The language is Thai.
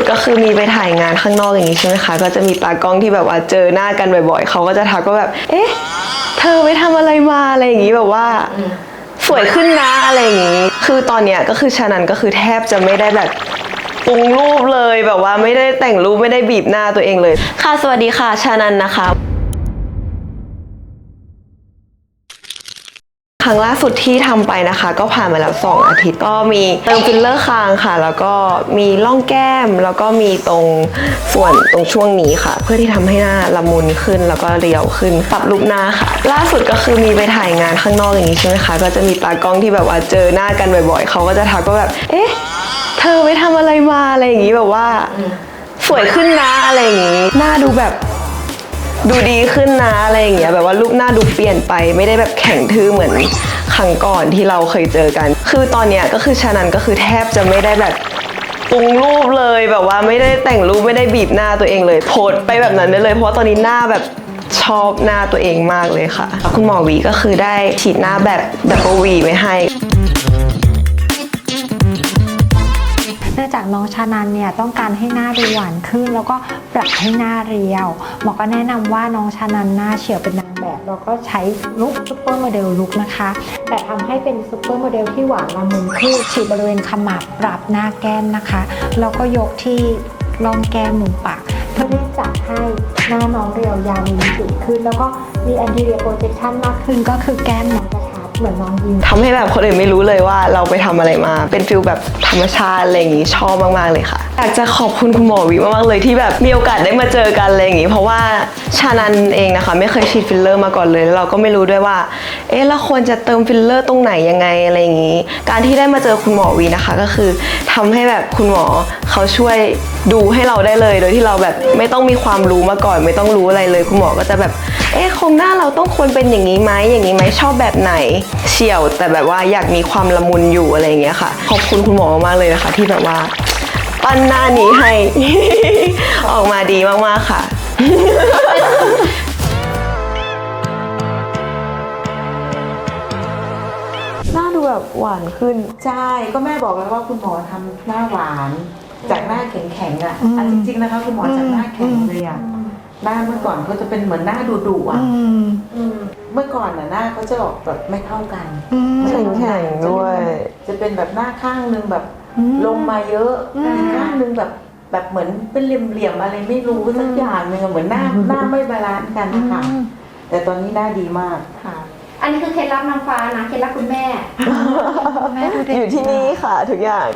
ดก็คือมีไปถ่ายงานข้างนอกอย่างนี้ใช่ไหมคะ ก็จะมีตากล้องที่แบบว่าเจอหน้ากันบ่อยๆ เขาก็จะทักว่าแบบ เอ๊ะ เธอไปทำอะไรมาอะไรอย่างนี้แบบว่า สวยขึ้นนะอะไรอย่างนี้ คือตอนเนี้ยก็คือชานันก็คือแทบจะไม่ได้แบบปรุงรูปเลยแบบว่าไม่ได้แต่งรูปไม่ได้บีบหน้าตัวเองเลย ค่ะสวัสดีค่ะชานันนะคะ ครั้งล่าสุดที่ทำไปนะคะ ก็ผ่านมาแล้ว 2 อาทิตย์ ก็มีเติมฟิลเลอร์คางค่ะ แล้วก็มีร่องแก้ม แล้วก็มีตรงส่วนตรงช่วงนี้ค่ะ เพื่อที่ทำให้หน้าละมุนขึ้น แล้วก็เรียวขึ้นปรับรูปหน้าค่ะ ล่าสุดก็คือมีไปถ่ายงานข้างนอกอย่างนี้ใช่ไหมคะ ก็จะมีตากล้องที่แบบว่าเจอหน้ากันบ่อยๆ เขาก็จะทักว่าแบบ เอ๊ะ เธอไปทำอะไรมาอะไรอย่างนี้แบบว่า สวยขึ้นนะอะไรอย่างนี้ หน้าดูแบบ ดูดีขึ้นนะอะไรอย่างเงี้ยแบบว่ารูปหน้าดูเปลี่ยนไป ไม่ได้แบบแข็งทื่อเหมือนครั้งก่อนที่เราเคยเจอกัน คือตอนเนี้ยก็คือชานันก็คือแทบจะไม่ได้แบบปรุงรูปเลยแบบว่าไม่ได้แต่งรูปไม่ได้บีบหน้าตัวเองเลยโพสไปแบบนั้นได้เลยเพราะว่าตอนนี้หน้าแบบชอบหน้าตัวเองมากเลยค่ะ คุณหมอวีก็คือได้ฉีดหน้าแบบแบเบิลวีไว้ให้ นื่องจากน้องชานันเนี่ยต้องการให้หน้าดูหวานขึ้น แล้วก็ปรับให้หน้าเรียวหมอก็แนะนำว่าน้องชานันหน้าเฉียวเป็นนางแบบแล้วก็ใช้ลุคซุปเปอร์โมเดลลุคนะคะ แต่ทำให้เป็นซุปเปอร์โมเดลที่หวานละมุนขึ้นฉีดบริเวณขมับปรับหน้าแก้มนะคะแล้วก็ยกที่ร่องแก้มมุมปากเพื่อที่จะให้หน้าน้องเรียวยาวมีมิติขึ้น แล้วก็มี anterior projection มากขึ้นก็คือแก้มน้องกระช เหมือนลองยิงทำให้แบบคนอื่นไม่รู้เลยว่าเราไปทำอะไรมา เป็นฟิลแบบธรรมชาติอะไรอย่างงี้ชอบมากๆเลยค่ะ อยากจะขอบคุณคุณหมอวิมากๆเลยที่แบบมีโอกาสได้มาเจอกันอะไรอย่างงี้ เพราะว่าชานันเองนะคะ ไม่เคยฉีดฟิลเลอร์มาก่อนเลยแล้วเราก็ไม่รู้ด้วยว่า เอ๊ะเราควรจะเติมฟิลเลอร์ตรงไหนยังไงอะไรอย่างงี้ การที่ได้มาเจอคุณหมอวีนะคะ ก็คือทำให้แบบคุณหมอเขาช่วยดูให้เราได้เลย โดยที่เราแบบไม่ต้องมีความรู้มาก่อน ไม่ต้องรู้อะไรเลย คุณหมอก็จะแบบ เอ๊ะโครงหน้าเราต้องควรเป็นอย่างนี้ไหมอย่างนี้ไหมชอบแบบไหนเฉียว แต่แบบว่าอยากมีความละมุนอยู่อะไรอย่างเงี้ยค่ะ ขอบคุณคุณหมอมากเลยนะคะ ที่แบบว่า ปั้นหน้านี้ให้ ออกมาดีมากๆค่ะ หน้าดูแบบหวานขึ้น ใช่ ก็แม่บอกแล้วว่าคุณหมอทำหน้าหวาน จากหน้าแข็งๆอะอะจริงๆนะคะคุณหมอจากหน้าแข็งเลยอะหน้าเมื่อก่อนเขาจะเป็นเหมือนหน้าดุๆอะ เมื่อก่อนน่ะหน้าเขาจะออกแบบไม่เท่ากัน แข็งๆด้วย จะเป็นแบบหน้าข้างหนึงแบบ ลงมาเยอะอีกข้างหนึงแบบแบบเหมือนเป็นเหลี่ยมๆอะไรไม่รู้สักอย่างหนึงอะเหมือนหน้าหน้าไม่บาลานซ์กันนะคะแต่ตอนนี้หน้าดีมากค่ะ อันนี้คือเคล็ดลับนางฟ้านะเคล็ดลับคุณแม่แม่ดูเด็กอยู่ที่นี่ค่ะทุกอย่าง